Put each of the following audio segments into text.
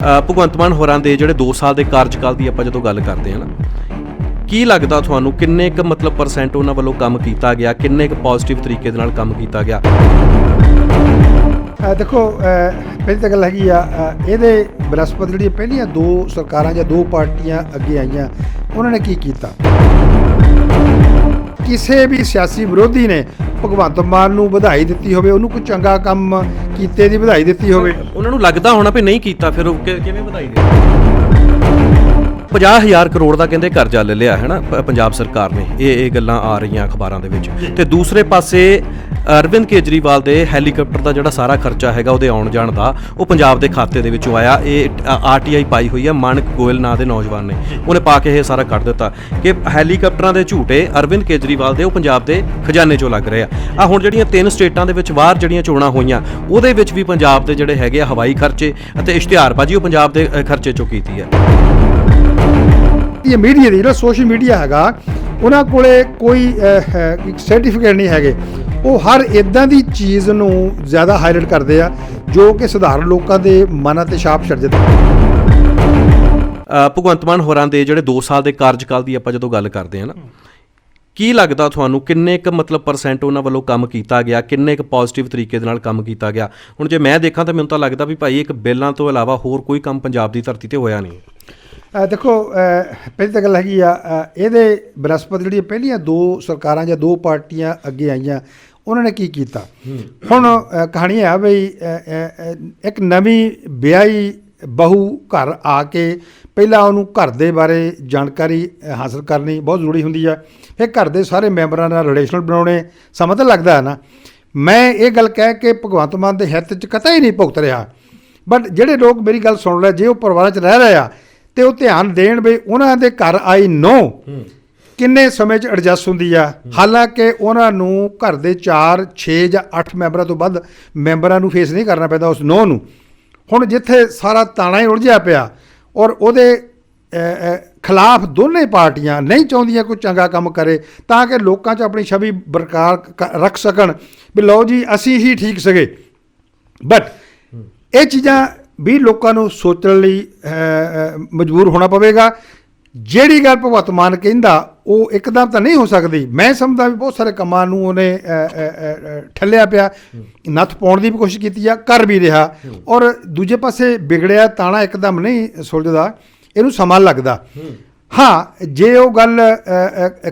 ਭਗਵੰਤ ਮਾਨ ਹੋਰਾਂ ਦੇ ਜਿਹੜੇ 2 ਸਾਲ ਦੇ ਕਾਰਜਕਾਲ ਦੀ ਆਪਾਂ ਜਦੋਂ ਗੱਲ ਕਰਦੇ ਹਾਂ ਨਾ, ਕੀ ਲੱਗਦਾ ਤੁਹਾਨੂੰ ਕਿੰਨੇ ਕੁ ਮਤਲਬ ਪਰਸੈਂਟ ਉਹਨਾਂ ਵੱਲੋਂ ਕੰਮ ਕੀਤਾ ਗਿਆ, ਕਿੰਨੇ ਕੁ ਪੋਜ਼ਿਟਿਵ ਤਰੀਕੇ ਦੇ ਨਾਲ ਕੰਮ ਕੀਤਾ ਗਿਆ? ਦੇਖੋ ਪਹਿਲੀ ਤਾਂ ਗੱਲ ਹੈਗੀ ਆ ਇਹਦੇ ਬਨਸਪਤ ਜਿਹੜੀ ਪਹਿਲੀਆਂ ਦੋ ਸਰਕਾਰਾਂ ਜਾਂ ਦੋ ਪਾਰਟੀਆਂ ਅੱਗੇ ਆਈਆਂ, ਉਹਨਾਂ ਨੇ ਕੀ ਕੀਤਾ? ਕਿਸੇ ਵੀ ਸਿਆਸੀ ਵਿਰੋਧੀ ਨੇ ਭਗਵੰਤ ਮਾਨ ਨੂੰ ਵਧਾਈ ਦਿੱਤੀ ਹੋਵੇ, ਉਹਨੂੰ ਕੋਈ ਚੰਗਾ ਕੰਮ ਕੀਤੇ ਦੀ ਵਧਾਈ ਦਿੱਤੀ ਹੋਵੇ। ਉਹਨਾਂ ਨੂੰ ਲੱਗਦਾ ਹੋਣਾ ਵੀ ਨਹੀਂ ਕੀਤਾ, ਫਿਰ ਉਹ ਕਿ- ਕਿਵੇਂ ਵਧਾਈ ਦੇ 50000 ਕਰੋੜ ਦਾ ਕਹਿੰਦੇ ਕਰਜ਼ਾ ਲੈ ਲਿਆ ਹੈ ਨਾ ਪ- ਪੰਜਾਬ ਸਰਕਾਰ ਨੇ। ਇਹ ਇਹ ਗੱਲਾਂ ਆ ਰਹੀਆਂ ਅਖਬਾਰਾਂ ਦੇ ਵਿੱਚ। ਤੇ ਦੂਸਰੇ ਪਾਸੇ, ਅਰਵਿੰਦ ਕੇਜਰੀਵਾਲ ਦੇ ਹੈਲੀਕਾਪਟਰ ਦਾ ਜਿਹੜਾ ਸਾਰਾ ਖਰਚਾ ਹੈਗਾ, ਉਹਦੇ ਆਉਣ ਜਾਣ ਦਾ, ਉਹ ਪੰਜਾਬ ਦੇ ਖਾਤੇ ਦੇ ਵਿੱਚੋਂ ਆਇਆ। ਇਹ ਆਰਟੀਆਈ ਪਾਈ ਹੋਈ ਹੈ ਮਾਨਕ ਗੋਇਲ ਨਾਂ ਦੇ ਨੌਜਵਾਨ ਨੇ। ਉਹਨੇ ਪਾ ਕੇ ਇਹ ਸਾਰਾ ਕੱਢ ਦਿੱਤਾ ਕਿ ਹੈਲੀਕਾਪਟਰਾਂ ਦੇ ਝੂਟੇ ਅਰਵਿੰਦ ਕੇਜਰੀਵਾਲ ਦੇ, ਉਹ ਪੰਜਾਬ ਦੇ ਖਜ਼ਾਨੇ ਚੋਂ ਲੱਗ ਰਹੇ ਆ। ਆ ਹੁਣ ਜਿਹੜੀਆਂ ਤਿੰਨ ਸਟੇਟਾਂ ਦੇ ਵਿੱਚ ਬਾਹਰ ਜਿਹੜੀਆਂ ਚੋਣਾਂ ਹੋਈਆਂ, ਉਹਦੇ ਵਿੱਚ ਵੀ ਪੰਜਾਬ ਦੇ ਜਿਹੜੇ ਹੈਗੇ ਆ ਹਵਾਈ ਖਰਚੇ ਅਤੇ ਇਸ਼ਤਿਹਾਰਬਾਜ਼ੀ, ਉਹ ਪੰਜਾਬ ਦੇ ਖਰਚੇ ਚੋਂ ਕੀਤੀ ਹੈ। ਇਹ ਮੀਡੀਆ ਦੀ ਜਿਹੜਾ ਸੋਸ਼ਲ ਮੀਡੀਆ ਹੈਗਾ, ਉਹਨਾਂ ਕੋਲੇ ਕੋਈ ਸਰਟੀਫਿਕੇਟ ਨਹੀਂ ਹੈਗੇ। ਉਹ ਹਰ ਇਦਾਂ ਦੀ ਚੀਜ਼ ਨੂੰ ਜ਼ਿਆਦਾ ਹਾਈਲਾਈਟ ਕਰਦੇ ਆ, ਜੋ ਕਿ ਸਧਾਰਨ ਲੋਕਾਂ ਦੇ ਮਨਾਂ ਤੇ ਛਾਪ ਛੱਡ ਜਾਂਦੀ ਭਗਵੰਤ ਮਾਨ ਹੋਰਾਂ ਦੇ ਜਿਹੜੇ 2 ਸਾਲ ਦੇ ਕਾਰਜਕਾਲ ਦੀ ਆਪਾਂ ਜਦੋਂ ਗੱਲ ਕਰਦੇ ਹਾਂ ਨਾ, ਕੀ ਲੱਗਦਾ ਤੁਹਾਨੂੰ ਕਿੰਨੇ ਕੁ ਮਤਲਬ ਪਰਸੈਂਟ ਉਹਨਾਂ ਵੱਲੋਂ ਕੰਮ ਕੀਤਾ ਗਿਆ, ਕਿੰਨੇ ਕੁ ਪੋਜ਼ਿਟਿਵ ਤਰੀਕੇ ਦੇ ਨਾਲ ਕੰਮ ਕੀਤਾ ਗਿਆ? ਹੁਣ ਜੇ ਮੈਂ ਦੇਖਾਂ ਤਾਂ ਮੈਨੂੰ ਤਾਂ ਲੱਗਦਾ ਵੀ ਭਾਈ ਇੱਕ ਬਿੱਲਾਂ ਤੋਂ ਇਲਾਵਾ ਹੋਰ ਕੋਈ ਕੰਮ ਪੰਜਾਬ ਦੀ ਧਰਤੀ ਤੇ ਹੋਇਆ ਨਹੀਂ। ਦੇਖੋ ਪਹਿਲੀ ਤਾਂ ਗੱਲ ਹੈਗੀ ਆ ਇਹਦੇ ਬਨਸਪਤ ਜਿਹੜੀਆਂ ਪਹਿਲੀਆਂ ਦੋ ਸਰਕਾਰਾਂ ਜਾਂ ਦੋ ਪਾਰਟੀਆਂ ਅੱਗੇ ਆਈਆਂ ਉਹਨਾਂ ਨੇ ਕੀ ਕੀਤਾ? ਹੁਣ ਕਹਾਣੀ ਆ ਅ, ਇੱਕ ਨਵੀਂ ਵਿਆਹੀ ਬਹੂ ਘਰ ਆ ਕੇ ਪਹਿਲਾਂ ਉਹਨੂੰ ਘਰ ਦੇ ਬਾਰੇ ਜਾਣਕਾਰੀ ਹਾਸਲ ਕਰਨੀ ਬਹੁਤ ਜ਼ਰੂਰੀ ਹੁੰਦੀ ਆ। ਫਿਰ ਘਰ ਦੇ ਸਾਰੇ ਮੈਂਬਰਾਂ ਨਾਲ ਰਿਲੇਸ਼ਨ ਬਣਾਉਣੇ ਸਮਾਂ ਤਾਂ ਲੱਗਦਾ ਹੈ ਨਾ। ਮੈਂ ਇਹ ਗੱਲ ਕਹਿ ਕੇ ਭਗਵੰਤ ਮਾਨ ਦੇ ਹਿੱਤ 'ਚ ਕਤਈ ਨਹੀਂ ਭੁਗਤ ਰਿਹਾ। ਬਟ ਜਿਹੜੇ ਲੋਕ ਮੇਰੀ ਗੱਲ ਸੁਣ ਲੈ ਜੇ ਉਹ ਪਰਿਵਾਰਾਂ 'ਚ ਰਹਿ ਰਹੇ ਆ ਤੇ ਉਹ ਧਿਆਨ ਦੇਣ ਵੀ ਉਹਨਾਂ ਦੇ ਘਰ ਆਈ ਨੋ ਕਿੰਨੇ ਸਮੇਂ 'ਚ ਐਡਜਸਟ ਹੁੰਦੀ ਆ? ਹਾਲਾਂਕਿ ਉਹਨਾਂ ਨੂੰ ਘਰ ਦੇ 4 6 ਜਾਂ 8 ਮੈਂਬਰਾਂ ਤੋਂ ਵੱਧ ਮੈਂਬਰਾਂ ਨੂੰ ਫੇਸ ਨਹੀਂ ਕਰਨਾ ਪੈਂਦਾ ਉਸ ਨੋ ਨੂੰ। ਹੁਣ ਜਿੱਥੇ ਸਾਰਾ ਤਾਣਾ ਹੀ ਉਲਝਿਆ ਪਿਆ ਔਰ ਉਹਦੇ ਖਿਲਾਫ ਦੋਨੇ ਪਾਰਟੀਆਂ ਨਹੀਂ ਚਾਹੁੰਦੀਆਂ ਕੋਈ ਚੰਗਾ ਕੰਮ ਕਰੇ ਤਾਂ ਕਿ ਲੋਕਾਂ 'ਚ ਆਪਣੀ ਛਵੀ ਬਰਕਰਾਰ ਰੱਖ ਸਕਣ ਵੀ ਲਓ ਜੀ ਅਸੀਂ ਹੀ ਠੀਕ ਸਗੇ। ਬਟ ਇਹ ਚੀਜ਼ਾਂ ਵੀ ਲੋਕਾਂ ਨੂੰ ਸੋਚਣ ਲਈ ਮਜਬੂਰ ਹੋਣਾ ਪਵੇਗਾ। ਜਿਹੜੀ ਗੱਲ ਭਗਵੰਤ ਮਾਨ ਕਹਿੰਦਾ, ਉਹ ਇੱਕਦਮ ਤਾਂ ਨਹੀਂ ਹੋ ਸਕਦੀ। ਮੈਂ ਸਮਝਦਾ ਵੀ ਬਹੁਤ ਸਾਰੇ ਕੰਮਾਂ ਨੂੰ ਉਹਨੇ ਠੱਲਿਆ ਪਿਆ। ਨੱਥ ਪਾਉਣ ਦੀ ਵੀ ਕੋਸ਼ਿਸ਼ ਕੀਤੀ ਆ, ਕਰ ਵੀ ਰਿਹਾ। ਔਰ ਦੂਜੇ ਪਾਸੇ ਵਿਗੜਿਆ ਤਾਣਾ ਇੱਕਦਮ ਨਹੀਂ ਸੁਲਝਦਾ, ਇਹਨੂੰ ਸਮਾਂ ਲੱਗਦਾ। ਹਾਂ, ਜੇ ਉਹ ਗੱਲ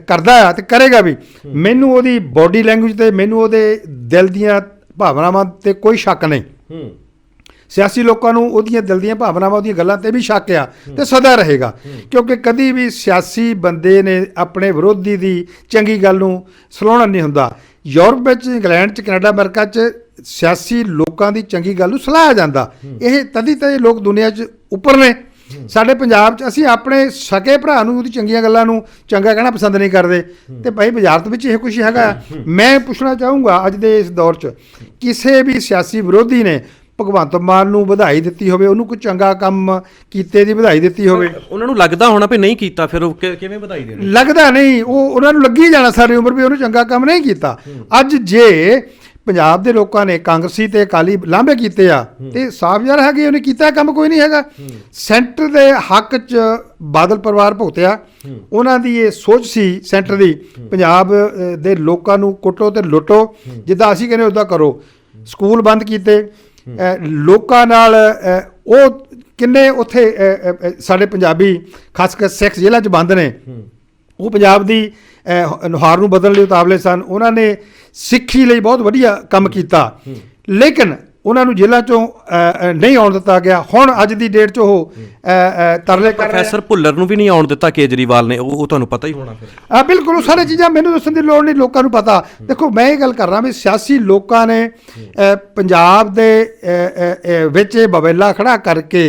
ਕਰਦਾ ਆ ਤੇ ਕਰੇਗਾ ਵੀ। ਮੈਨੂੰ ਉਹਦੀ ਬਾਡੀ ਲੈਂਗੁਏਜ ਤੇ, ਮੈਨੂੰ ਉਹਦੇ ਦਿਲ ਦੀਆਂ ਭਾਵਨਾਵਾਂ ਤੇ ਕੋਈ ਸ਼ੱਕ ਨਹੀਂ। ਸਿਆਸੀ ਲੋਕਾਂ ਨੂੰ ਉਹਦੀਆਂ ਦਿਲ ਦੀਆਂ ਭਾਵਨਾਵਾਂ, ਉਹਦੀਆਂ ਗੱਲਾਂ ਤੇ ਵੀ ਸ਼ੱਕ ਆ ਤੇ ਸਦਾ ਰਹੇਗਾ। ਕਿਉਂਕਿ ਕਦੀ ਵੀ ਸਿਆਸੀ ਬੰਦੇ ਨੇ ਆਪਣੇ ਵਿਰੋਧੀ ਦੀ ਚੰਗੀ ਗੱਲ ਨੂੰ ਸਲਾਹਣਾ ਨਹੀਂ ਹੁੰਦਾ। ਯੂਰਪ ਵਿੱਚ, ਇੰਗਲੈਂਡ 'ਚ, ਕੈਨੇਡਾ, ਅਮਰੀਕਾ 'ਚ ਸਿਆਸੀ ਲੋਕਾਂ ਦੀ ਚੰਗੀ ਗੱਲ ਨੂੰ ਸਲਾਹਿਆ ਜਾਂਦਾ। ਇਹ ਤਦੀ ਤਾਂ ਲੋਕ ਦੁਨੀਆ 'ਚ ਉੱਪਰ ਨੇ। ਸਾਡੇ ਪੰਜਾਬ 'ਚ ਅਸੀਂ ਆਪਣੇ ਸਕੇ ਭਰਾ ਨੂੰ ਉਹਦੀ ਚੰਗੀਆਂ ਗੱਲਾਂ ਨੂੰ ਚੰਗਾ ਕਹਿਣਾ ਪਸੰਦ ਨਹੀਂ ਕਰਦੇ। ਤੇ ਭਾਈ ਬਾਜ਼ਾਰ ਵਿੱਚ ਇਹ ਕੁਛ ਹੈਗਾ। ਮੈਂ ਪੁੱਛਣਾ ਚਾਹੂੰਗਾ ਅੱਜ ਦੇ ਇਸ ਦੌਰ 'ਚ, ਕਿਸੇ ਵੀ ਸਿਆਸੀ ਵਿਰੋਧੀ ਨੇ ਭਗਵੰਤ ਮਾਨ ਨੂੰ ਵਧਾਈ ਦਿੱਤੀ ਹੋਵੇ ਉਹਨੂੰ ਕੋਈ ਚੰਗਾ ਕੰਮ ਕੀਤੇ ਦੀ ਵਧਾਈ ਦਿੱਤੀ ਹੋਵੇ। ਉਹਨਾਂ ਨੂੰ ਲੱਗਦਾ ਹੋਣਾ ਵੀ ਨਹੀਂ ਕੀਤਾ ਫਿਰ ਉਹ ਕਿਵੇਂ ਵਧਾਈ ਦੇਣੀ? ਲੱਗਦਾ ਨਹੀਂ ਉਹ ਉਹਨਾਂ ਨੂੰ ਲੱਗੀ ਜਾਣਾ ਸਾਰੀ ਉਮਰ ਵੀ ਉਹਨੂੰ ਚੰਗਾ ਕੰਮ ਨਹੀਂ ਕੀਤਾ। ਅੱਜ ਜੇ ਪੰਜਾਬ ਦੇ ਲੋਕਾਂ ਨੇ ਕਾਂਗਰਸੀ ਤੇ ਅਕਾਲੀ ਲਾਂਭੇ ਕੀਤੇ ਆ ਤੇ ਸਾਫ਼ ਯਾਰ ਹੈ ਕਿ ਉਹਨੇ ਕੀਤਾ ਕੰਮ ਕੋਈ ਨਹੀਂ ਹੈਗਾ। ਸੈਂਟਰ ਦੇ ਹੱਕ 'ਚ ਬਾਦਲ ਪਰਿਵਾਰ ਭੁਗਤਿਆ। ਉਹਨਾਂ ਦੀ ਇਹ ਸੋਚ ਸੀ ਸੈਂਟਰ ਦੀ ਪੰਜਾਬ ਦੇ ਲੋਕਾਂ ਨੂੰ ਕੁੱਟੋ ਤੇ ਲੁੱਟੋ ਜਿੱਦਾਂ ਅਸੀਂ ਕਹਿੰਦੇ ਉਦਾਂ ਕਰੋ। ਸਕੂਲ ਬੰਦ ਕੀਤੇ ਲੋਕਾਂ ਨਾਲ ਉਹ ਕਿੰਨੇ ਉੱਥੇ ਸਾਡੇ ਪੰਜਾਬੀ ਖਾਸ ਕਰ ਸਿੱਖ ਜ਼ਿਲ੍ਹਾ 'ਚ ਬੰਦ ਨੇ। ਉਹ ਪੰਜਾਬ ਦੀ ਨੁਹਾਰ ਨੂੰ ਬਦਲਣ ਲਈ ਉਤਾਵਲੇ ਸਨ। ਉਹਨਾਂ ਨੇ ਸਿੱਖੀ ਲਈ ਬਹੁਤ ਵਧੀਆ ਕੰਮ ਕੀਤਾ। ਲੇਕਿਨ ਉਹਨਾਂ ਨੂੰ ਜੇਲ੍ਹਾਂ ਚੋਂ ਨਹੀਂ ਆਉਣ ਦਿੱਤਾ ਗਿਆ। ਹੁਣ ਅੱਜ ਦੀ ਡੇਟ 'ਚ ਉਹ ਤਰਲੇ ਕਰ ਪ੍ਰੋਫੈਸਰ ਭੁੱਲਰ ਨੂੰ ਵੀ ਨਹੀਂ ਆਉਣ ਦਿੱਤਾ ਕੇਜਰੀਵਾਲ ਨੇ। ਉਹ ਤੁਹਾਨੂੰ ਪਤਾ ਹੀ ਹੋਣਾ ਫਿਰ। ਆ ਬਿਲਕੁਲ ਉਹ ਸਾਰੇ ਚੀਜ਼ਾਂ ਮੈਨੂੰ ਦੱਸਣ ਦੀ ਲੋੜ ਨਹੀਂ ਲੋਕਾਂ ਨੂੰ ਪਤਾ। ਦੇਖੋ ਮੈਂ ਇਹ ਗੱਲ ਕਰ ਰਹਾ ਵੀ ਸਿਆਸੀ ਲੋਕਾਂ ਨੇ ਪੰਜਾਬ ਦੇ ਵਿੱਚ ਇਹ ਬਵੇਲਾ ਖੜਾ ਕਰਕੇ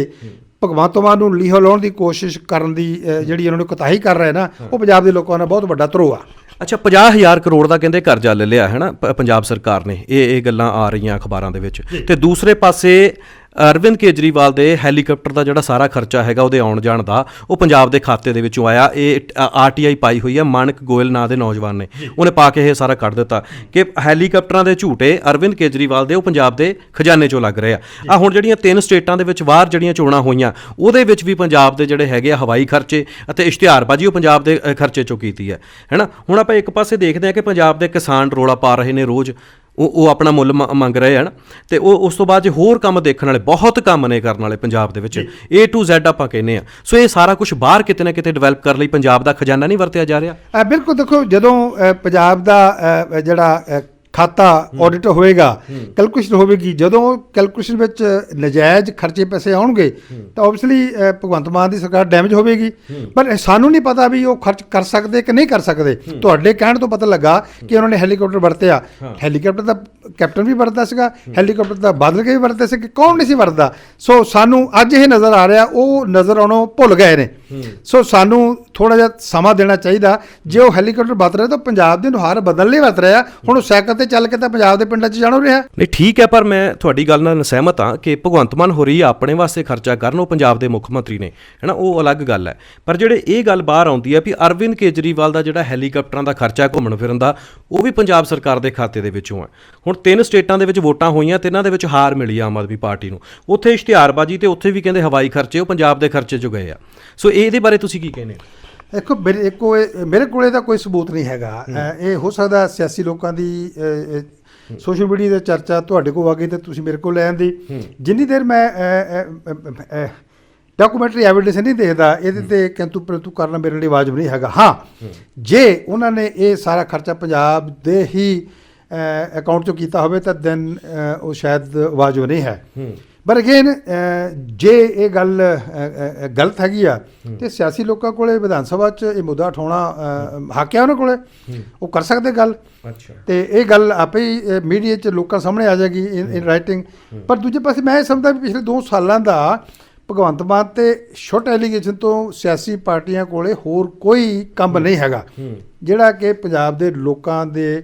ਭਗਵੰਤ ਮਾਨ ਨੂੰ ਲੀਹੋ ਲਾਉਣ ਦੀ ਕੋਸ਼ਿਸ਼ ਕਰਨ ਦੀ ਜਿਹੜੀ ਉਹਨਾਂ ਨੂੰ ਕਤਾਹੀ ਕਰ ਰਹੇ ਨਾ ਉਹ ਪੰਜਾਬ ਦੇ ਲੋਕਾਂ ਦਾ ਬਹੁਤ ਵੱਡਾ ਧਰੋ ਆ। ਅੱਛਾ 50000 ਕਰੋੜ ਦਾ ਕਹਿੰਦੇ ਕਰਜ਼ਾ ਲੈ ਲਿਆ ਹੈ ਨਾ ਪ- ਪੰਜਾਬ ਸਰਕਾਰ ਨੇ। ਇਹ ਇਹ ਗੱਲਾਂ ਆ ਰਹੀਆਂ ਅਖਬਾਰਾਂ ਦੇ ਵਿੱਚ। ਤੇ ਦੂਸਰੇ ਪਾਸੇ ਅਰਵਿੰਦ ਕੇਜਰੀਵਾਲ ਦੇ ਹੈਲੀਕਾਪਟਰ ਦਾ ਜਿਹੜਾ ਸਾਰਾ ਖਰਚਾ ਹੈਗਾ ਉਹਦੇ ਆਉਣ ਜਾਣ ਦਾ ਉਹ ਪੰਜਾਬ ਦੇ ਖਾਤੇ ਦੇ ਵਿੱਚੋਂ ਆਇਆ। ਇਹ ਆਰਟੀਆਈ ਪਾਈ ਹੋਈ ਹੈ ਮਾਨਕ ਗੋਇਲ ਨਾਂ ਦੇ ਨੌਜਵਾਨ ਨੇ। ਉਹਨੇ ਪਾ ਕੇ ਇਹ ਸਾਰਾ ਕੱਢ ਦਿੱਤਾ। ਕਿ ਹੈਲੀਕਾਪਟਰਾਂ ਦੇ ਝੂਟੇ ਅਰਵਿੰਦ ਕੇਜਰੀਵਾਲ ਦੇ ਉਹ ਪੰਜਾਬ ਦੇ ਖਜ਼ਾਨੇ ਚੋਂ ਲੱਗ ਰਹੇ ਆ। ਆ ਹੁਣ ਜਿਹੜੀਆਂ ਤਿੰਨ ਸਟੇਟਾਂ ਦੇ ਵਿੱਚ ਬਾਹਰ ਜਿਹੜੀਆਂ ਚੋਣਾਂ ਹੋਈਆਂ ਉਹਦੇ ਵਿੱਚ ਵੀ ਪੰਜਾਬ ਦੇ ਜਿਹੜੇ ਹੈਗੇ ਆ ਹਵਾਈ ਖਰਚੇ ਅਤੇ ਇਸ਼ਤਿਹਾਰਬਾਜ਼ੀ ਉਹ ਪੰਜਾਬ ਦੇ ਖਰਚੇ ਚੋਂ ਕੀਤੀ ਹੈ। ਹੈਨਾ? ਹੁਣ ਆਪਾਂ ਇੱਕ ਪਾਸੇ ਦੇਖਦੇ ਹਾਂ ਕਿ ਪੰਜਾਬ ਦੇ ਕਿਸਾਨ ਰੋਲਾ ਪਾ ਰਹੇ ਨੇ ਰੋਜ਼। ਉਹ ਉਹ ਆਪਣਾ ਮੁੱਲ ਮੰਗ ਰਹੇ ਹਨ ਤੇ ਉਹ ਉਸ ਤੋਂ ਬਾਅਦ ਜੇ ਹੋਰ ਕੰਮ ਦੇਖਣ ਵਾਲੇ ਬਹੁਤ ਕੰਮ ਨੇ ਕਰਨ ਵਾਲੇ ਪੰਜਾਬ ਦੇ ਵਿੱਚ A to Z ਆਪਾਂ ਕਹਿੰਦੇ ਆ ਸੋ ਇਹ ਸਾਰਾ ਕੁਝ ਬਾਹਰ ਕਿਤੇ ਨਾ ਕਿਤੇ ਡਿਵੈਲਪ ਕਰਨ ਲਈ ਪੰਜਾਬ ਦਾ ਖਜ਼ਾਨਾ ਨਹੀਂ ਵਰਤਿਆ ਜਾ ਰਿਹਾ। ਬਿਲਕੁਲ ਦੇਖੋ ਜਦੋਂ ਪੰਜਾਬ ਦਾ ਜਿਹੜਾ ਖਾਤਾ ਆਡਿਟ ਹੋਏਗਾ ਕੈਲਕੂਲੇਸ਼ਨ ਹੋਵੇਗੀ। ਜਦੋਂ ਕੈਲਕੂਲੇਸ਼ਨ ਵਿੱਚ ਨਜਾਇਜ਼ ਖਰਚੇ ਪੈਸੇ ਆਉਣਗੇ ਤਾਂ ਆਬਵੀਅਸਲੀ ਭਗਵੰਤ ਮਾਨ ਦੀ ਸਰਕਾਰ ਡੈਮੇਜ ਹੋਵੇਗੀ। ਪਰ ਸਾਨੂੰ ਨਹੀਂ ਪਤਾ ਵੀ ਉਹ ਖਰਚ ਕਰ ਸਕਦੇ ਕਿ ਨਹੀਂ ਕਰ ਸਕਦੇ। ਤੁਹਾਡੇ ਕਹਿਣ ਤੋਂ ਪਤਾ ਲੱਗਾ ਕਿ ਉਹਨਾਂ ਨੇ ਹੈਲੀਕਾਪਟਰ ਵਰਤਿਆ। ਹੈਲੀਕਾਪਟਰ ਦਾ ਕੈਪਟਨ ਵੀ ਵਰਤਦਾ ਸੀਗਾ ਹੈਲੀਕਾਪਟਰ ਦਾ ਬਾਦਲ ਕੇ ਵੀ ਵਰਤਦੇ ਸੀ ਕਿ ਕੌਣ ਨਹੀਂ ਸੀ ਵਰਤਦਾ? ਸੋ ਸਾਨੂੰ ਅੱਜ ਇਹ ਨਜ਼ਰ ਆ ਰਿਹਾ ਉਹ ਨਜ਼ਰ ਆਉਣੋਂ ਭੁੱਲ ਗਏ ਨੇ। ਸੋ ਸਾਨੂੰ ਥੋੜਾ ਜਿਹਾ ਸਮਾਂ ਦੇਣਾ ਚਾਹੀਦਾ। ਜੇ ਉਹ ਹੈਲੀਕਾਪਟਰ ਵਰਤ ਰਿਹਾ ਤਾਂ ਪੰਜਾਬ ਦੇ ਨੁਹਾਰ ਬਦਲ ਨਹੀਂ ਵਰਤ ਰਿਹਾ। ਹੁਣ ਉਹ ਸਾਈਕਲ ਤੇ ਚੱਲ ਕੇ ਤਾਂ ਪੰਜਾਬ ਦੇ ਪਿੰਡਾਂ 'ਚ ਜਾਣੋ ਰਿਹਾ। ਨਹੀਂ, ਠੀਕ ਹੈ, ਪਰ ਮੈਂ ਤੁਹਾਡੀ ਗੱਲ ਨਾਲ ਸਹਿਮਤ ਹਾਂ ਕਿ ਭਗਵੰਤ ਮਾਨ ਹੋਰੀ ਆਪਣੇ ਵਾਸਤੇ ਖਰਚਾ ਕਰਨ, ਉਹ ਪੰਜਾਬ ਦੇ ਮੁੱਖ ਮੰਤਰੀ ਨੇ, ਹੈਨਾ, ਉਹ ਅਲੱਗ ਗੱਲ ਹੈ। ਪਰ ਜਿਹੜੇ ਇਹ ਗੱਲ ਬਾਹਰ ਆਉਂਦੀ ਹੈ ਵੀ ਅਰਵਿੰਦ ਕੇਜਰੀਵਾਲ ਦਾ ਜਿਹੜਾ ਹੈਲੀਕਾਪਟਰਾਂ ਦਾ ਖਰਚਾ ਘੁੰਮਣ ਫਿਰਨ ਦਾ, ਉਹ ਵੀ ਪੰਜਾਬ ਸਰਕਾਰ ਦੇ ਖਾਤੇ ਦੇ ਵਿੱਚੋਂ ਹੈ। ਹੁਣ ਤਿੰਨ ਸਟੇਟਾਂ ਦੇ ਵਿੱਚ ਵੋਟਾਂ ਹੋਈਆਂ ਤਿੰਨਾਂ ਦੇ ਵਿੱਚ ਹਾਰ ਮਿਲੀ ਆਮ ਆਦਮੀ ਪਾਰਟੀ ਨੂੰ। ਉੱਥੇ ਇਸ਼ਤਿਹਾਰਬਾਜ਼ੀ ਤੇ ਉੱਥੇ ਵੀ ਕਹਿੰਦੇ ਹਵਾਈ ਖਰਚੇ, ਉਹ ਪੰਜਾਬ ਦੇ ਖਰਚੇ 'ਚੋਂ ਗਏ ਆ। ਸੋ ਇਹਦੇ ਬਾਰੇ ਤੁਸੀਂ ਕੀ ਕਹਿੰਦੇ ਹੋ? ਦੇਖੋ ਮੇਰੇ ਇੱਕੋ ਇਹ- ਮੇਰੇ ਕੋਲੇ ਤਾਂ ਕੋਈ ਸਬੂਤ ਨਹੀਂ ਹੈਗਾ। ਇਹ ਹੋ ਸਕਦਾ ਸਿਆਸੀ ਲੋਕਾਂ ਦੀ ਸੋਸ਼ਲ ਮੀਡੀਆ ਤੇ ਚਰਚਾ ਤੁਹਾਡੇ ਕੋਲ ਆ ਗਈ ਤੇ ਤੁਸੀਂ ਮੇਰੇ ਕੋਲ ਲੈ ਆਂਦੀ ਜਿੰਨੀ ਦੇਰ ਮੈਂ ਡਾਕੂਮੈਂਟਰੀ ਐਵੀਡੈਂਸ ਨਹੀਂ ਦੇਖਦਾ ਇਹਦੇ ਤੇ ਕਿੰਤੂ ਪਰੰਤੂ ਕਰਨਾ ਮੇਰੇ ਲਈ ਵਾਜਬ ਨਹੀਂ ਹੈਗਾ। ਹਾਂ ਜੇ ਉਹਨਾਂ ਨੇ ਇਹ ਸਾਰਾ ਖਰਚਾ ਪੰਜਾਬ ਦੇ ਹੀ ਅਕਾਊਂਟ ਚੋਂ ਕੀਤਾ ਹੋਵੇ ਤਾਂ ਦੈਨ ਉਹ ਸ਼ਾਇਦ ਵਾਜਬ ਨਹੀਂ ਹੈ। ਪਰ ਅਗੇਨ ਜੇ ਇਹ ਗੱਲ ਗਲਤ ਹੈਗੀ ਆ ਤੇ ਸਿਆਸੀ ਲੋਕਾਂ ਕੋਲੇ ਵਿਧਾਨ ਸਭਾ 'ਚ ਇਹ ਮੁੱਦਾ ਉਠਾਉਣਾ ਹੱਕ ਹੈ ਉਹਨਾਂ ਕੋਲੇ ਉਹ ਕਰ ਸਕਦੇ ਗੱਲ। ਅੱਛਾ। ਤੇ ਇਹ ਗੱਲ ਆਪੇ ਹੀ ਮੀਡੀਆ 'ਚ ਲੋਕਾਂ ਸਾਹਮਣੇ ਆ ਜਾਏਗੀ ਇਨ ਰਾਈਟਿੰਗ ਪਰ ਦੂਜੇ ਪਾਸੇ ਮੈਂ ਇਹ ਸਮਝਦਾ ਵੀ ਪਿਛਲੇ 2 ਸਾਲਾਂ ਦਾ ਭਗਵੰਤ ਮਾਨ ਤੇ ਛੋਟਾ ਐਲੀਗੇਸ਼ਨ ਤੋਂ ਸਿਆਸੀ ਪਾਰਟੀਆਂ ਕੋਲੇ ਹੋਰ ਕੋਈ ਕੰਮ ਨਹੀਂ ਹੈਗਾ। ਜਿਹੜਾ ਕਿ ਪੰਜਾਬ ਦੇ ਲੋਕਾਂ ਦੇ